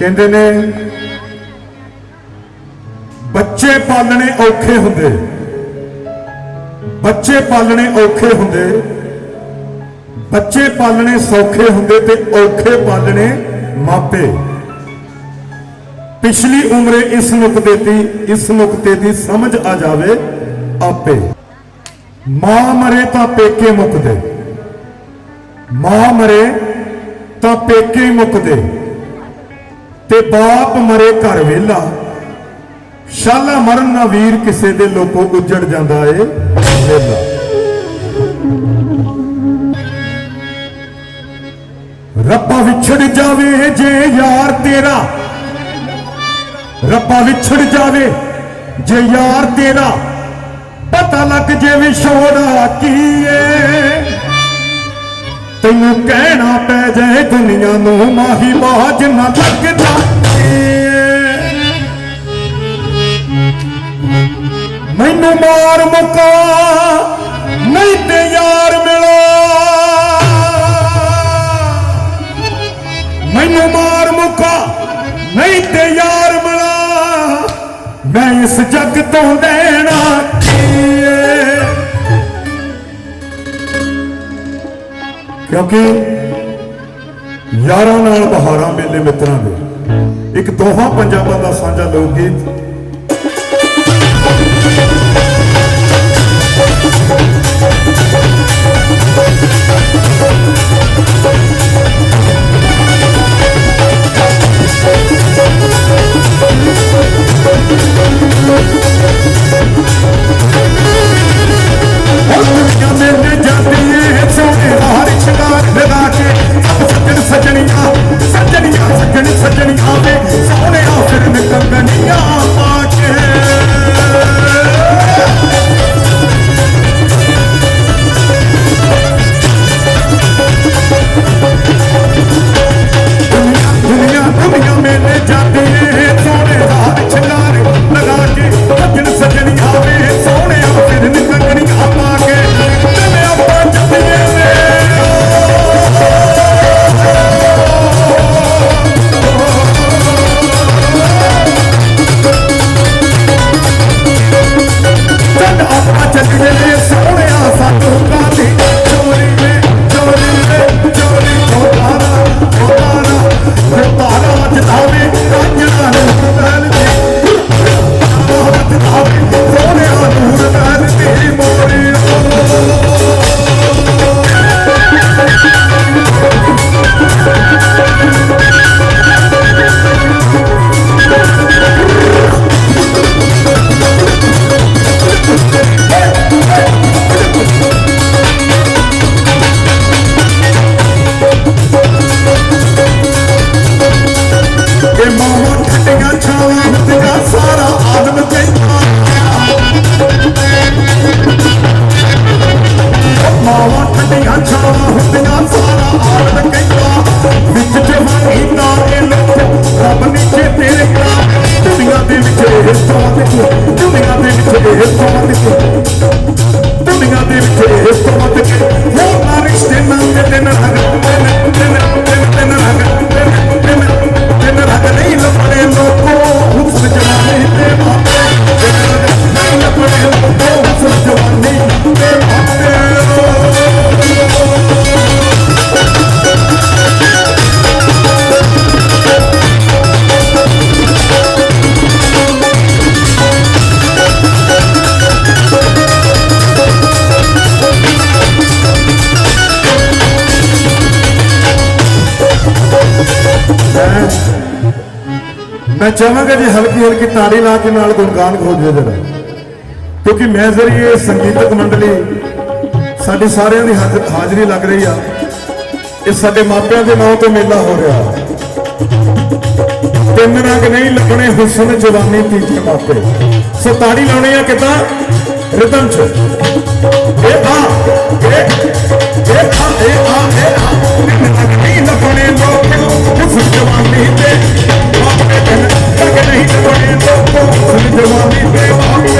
ਕਹਿੰਦੇ ਨੇ, ਬੱਚੇ ਪਾਲਣੇ ਔਖੇ ਹੁੰਦੇ। ਬੱਚੇ ਪਾਲਣੇ ਔਖੇ ਹੁੰਦੇ। ਬੱਚੇ ਪਾਲਣੇ ਸੌਖੇ ਹੁੰਦੇ ਤੇ ਔਖੇ ਪਾਲਣੇ ਮਾਪੇ। ਪਿਛਲੀ ਉਮਰੇ ਇਸ ਨੁਕਤੇ ਦੀ, ਇਸ ਨੁਕਤੇ ਦੀ ਸਮਝ ਆ ਜਾਵੇ ਆਪੇ। ਮਾਂ ਮਰੇ ਤਾਂ ਪੇਕੇ ਮੁੱਕਦੇ। ਮਾਂ ਮਰੇ ਤਾਂ ਪੇਕੇ ਮੁੱਕਦੇ। ਤੇ ਬਾਪ ਮਰੇ ਘਰ ਵੇਲਾ ਸ਼ਾਲਾ ਮਰਨ ਨਾ ਵੀਰ ਕਿਸੇ ਦੇ ਲੋਕੋ ਉੱਜੜ ਜਾਂਦਾ ਏ ਵੇਲਾ ਰੱਬਾ ਵਿਛੜ ਜਾਵੇ ਜੇ ਯਾਰ ਤੇਰਾ। ਰੱਬਾ ਵਿਛੜ ਜਾਵੇ ਜੇ ਯਾਰ ਤੇਰਾ। ਪਤਾ ਲੱਗ ਜੇ ਵਿਛੋੜਾ ਕੀ ਏ। ਤੈਨੂੰ ਕਹਿਣਾ ਪੈ ਜਾਏ ਦੁਨੀਆ ਨੂੰ ਮਾਹੀ ਬਾਜ ਨਾ ਲੱਗਦਾ ਮੈਨੂੰ ਮਾਰ ਮੁਕਾ, ਨਹੀਂ ਤੇ ਯਾਰ ਮਿਲਾ ਮੈਨੂੰ ਮਾਰ ਮੁਕਾ, ਨਹੀਂ ਤੇ ਯਾਰ ਮਿਲਾ ਮੈਂ ਇਸ ਜੱਗ ਤੋਂ ਲੈਣਾ ਕਿਉਂਕਿ ਯਾਰਾਂ ਨਾਲ ਬਹਾਰਾਂ ਮੇਲੇ ਮਿੱਤਰਾਂ ਦੇ। ਇੱਕ ਦੋਹਾਂ ਪੰਜਾਬਾਂ ਦਾ ਸਾਂਝਾ ਲੋਕ ਗੀਤ ਦੇ ਵਿੱਚ ਇਹ ਤੋਂ ਤੇ ਦੁਨੀਆ ਦੇ ਵਿੱਚ ਇਹ ਤੋਂ ਦੁਨੀਆ ਦੇ ਵਿੱਚ ਇਹ ਤੋਂ ਹੋਰ ਨਾ ਰਿਸ਼ਤੇ ਨਾ ਤੇ ਦਿਨ ਮੈਂ ਚਾਹਾਂਗਾ ਜੀ ਹਲਕੀ ਹਲਕੀ ਤਾੜੀ ਲਾ ਕੇ ਨਾਲ ਗੁਣਗਾਨ ਖੋਜਿਓ ਜਰਾ ਕਿਉਂਕਿ ਮੈਂ ਜ਼ਰੀਏ ਸੰਗੀਤਕ ਮੰਡਲੀ ਸਾਡੇ ਸਾਰਿਆਂ ਦੀ ਹਾਜ਼ਰੀ ਲੱਗ ਰਹੀ ਆ। ਇਹ ਸਾਡੇ ਮਾਪਿਆਂ ਦੇ ਨਾਂ ਤੇ ਮੇਲਾ ਹੋ ਰਿਹਾ। ਤਿੰਨ ਰੰਗ ਨਹੀਂ ਲੱਭਣੇ ਹੁਸਨ ਜਵਾਨੀ ਤੀਜੇ ਮਾਪੇ। ਸੋ ਤਾੜੀ ਲਾਉਣੀ ਆ ਕਿਦਾਂ? ਰਿਦਮ ਚ। ਇਹ ਆ, ਇਹ ਇਹ ਆ। ਲੋਕ ਹੁਸਨ ਜਵਾਨੀ ਤੇ ਮਾਪੇ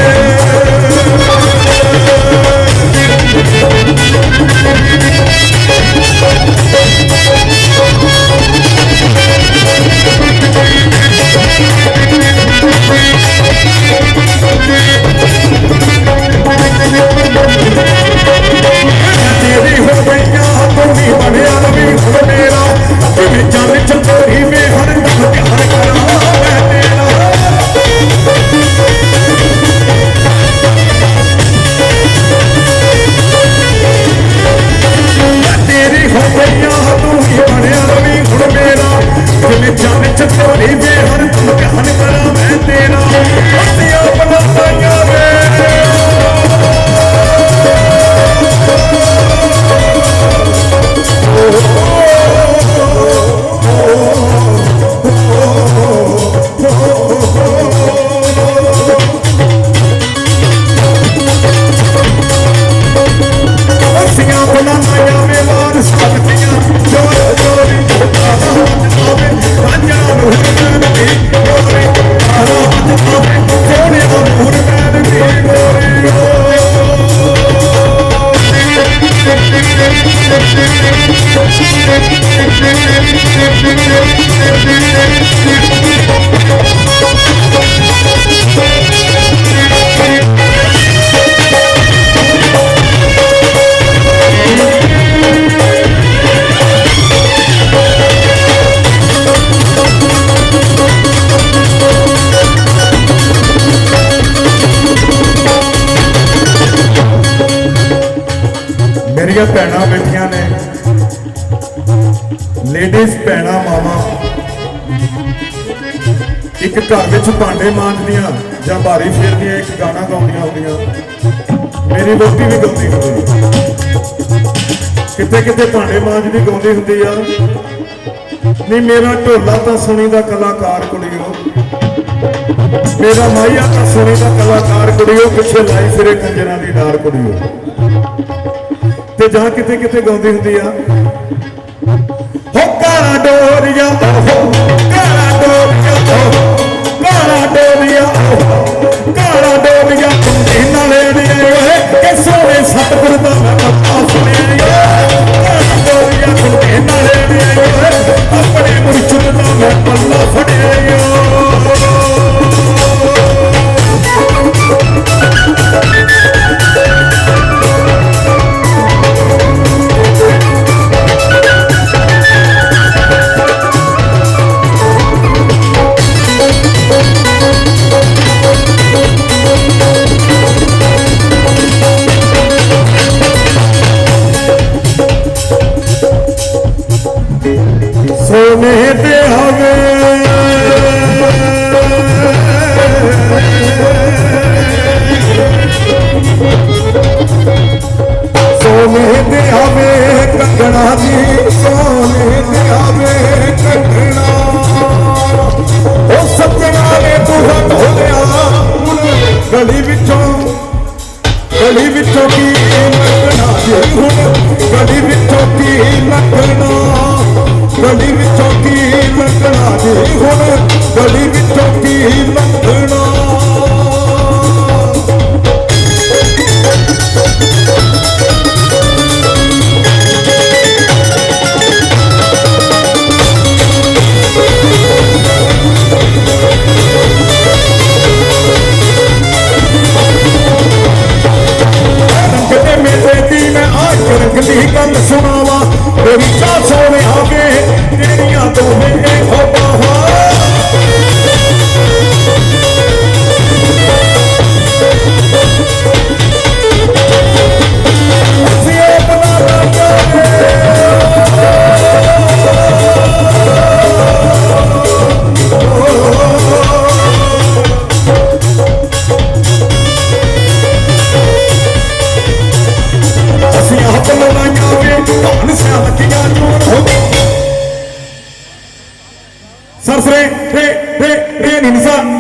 Thank you. ਇੱਕ ਘਰ ਵਿੱਚ ਭਾਂਡੇ ਮਾਂਜਦੀਆਂ ਜਾਂ ਬਾਰੀ ਫੇਰਦੀਆਂ, ਇੱਕ ਗਾਣਾ ਗਾਉਂਦੀਆਂ ਹੁੰਦੀਆਂ। ਮੇਰੀ ਵੋਟੀ ਵੀ ਗਾਉਂਦੀ ਹੁੰਦੀ ਕਿਤੇ ਕਿਤੇ ਭਾਂਡੇ ਮਾਂਜਦੀ, ਗਾਉਂਦੀ ਹੁੰਦੀ ਆ। ਨਹੀਂ, ਮੇਰਾ ਢੋਲਾ ਤਾਂ ਸੁਣੀ ਦਾ ਕਲਾਕਾਰ ਕੁੜੀਓ। ਮੇਰਾ ਮਾਇਆ ਤਾਂ ਸੁਣੀ ਦਾ ਕਲਾਕਾਰ ਕੁੜੀਓ, ਪਿੱਛੇ ਲਾਈ ਫਿਰੇ ਕੰਜਰਾਂ ਦੀ ਡਾਰ ਕੁੜੀਓ। ਤੇ ਜਾਂ ਕਿਤੇ ਕਿਤੇ ਗਾਉਂਦੀ ਹੁੰਦੀ ਆ? ਹੋ ਕਾਲਾ ਡੋਰੀਆਂ ਹੋ Oh, man. 三三，嘿，嘿，嘿，你三。